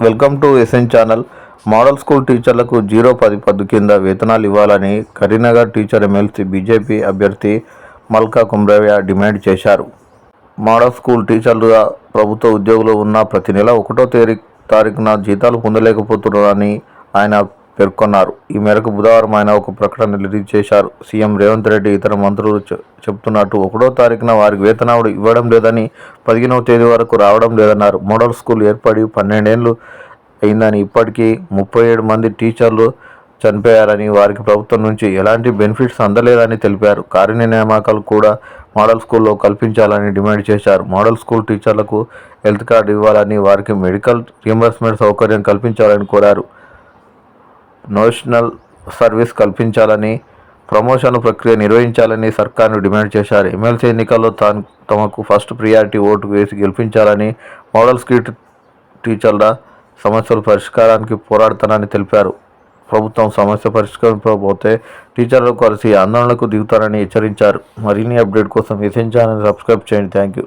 Welcome to SN channel. Model school టీచర్లకు zero పది పద్దు కింద వేతనాలు ఇవ్వాలని కరీంనగర్ టీచర్ ఎమ్మెల్సీ బీజేపీ అభ్యర్థి మల్కా కుమ్రవ్య డిమాండ్ చేశారు. మోడల్ స్కూల్ టీచర్లుగా ప్రభుత్వ ఉద్యోగులు ఉన్న ప్రతి నెల ఒకటో తేదీ తారీఖున జీతాలు పొందలేకపోతున్నారని ఆయన పేర్కొన్నారు. ఈ మేరకు బుధవారం ఆయన ఒక ప్రకటన రిలీజ్ చేశారు. సీఎం రేవంత్ రెడ్డి ఇతర మంత్రులు చెప్తున్నట్టు ఒకటో తారీఖున వారికి వేతనాలు ఇవ్వడం లేదని పదిహేనవ తేదీ వరకు రావడం లేదన్నారు. మోడల్ స్కూల్ ఏర్పడి పన్నెండేళ్ళు అయిందని ఇప్పటికీ ముప్పై ఏడు మంది టీచర్లు చనిపోయారని వారికి ప్రభుత్వం నుంచి ఎలాంటి బెనిఫిట్స్ అందలేదని తెలిపారు. కార్య నియామకాలు కూడా మోడల్ స్కూల్లో కల్పించాలని డిమాండ్ చేశారు. మోడల్ స్కూల్ టీచర్లకు హెల్త్ కార్డు ఇవ్వాలని వారికి మెడికల్ రియంబర్స్మెంట్ సౌకర్యం కల్పించాలని కోరారు. నోషనల్ సర్వీస్ కల్పించాలని ప్రమోషన్ ప్రక్రియ నిర్వహించాలని సర్కార్ను డిమాండ్ చేశారు. ఎమ్మెల్సీ ఎన్నికల్లో తాను తమకు ఫస్ట్ ప్రియారిటీ ఓటు వేసి గెలిపించాలని మోడల్ స్కిట్ టీచర్ల సమస్యల పరిష్కారానికి పోరాడతానని తెలిపారు. ప్రభుత్వం సమస్య పరిష్కరించకపోతే టీచర్లు కలిసి ఆందోళనకు దిగుతారని హెచ్చరించారు. మరిన్ని అప్డేట్ కోసం ఎస్ఎన్ సబ్స్క్రైబ్ చేయండి. Thank you.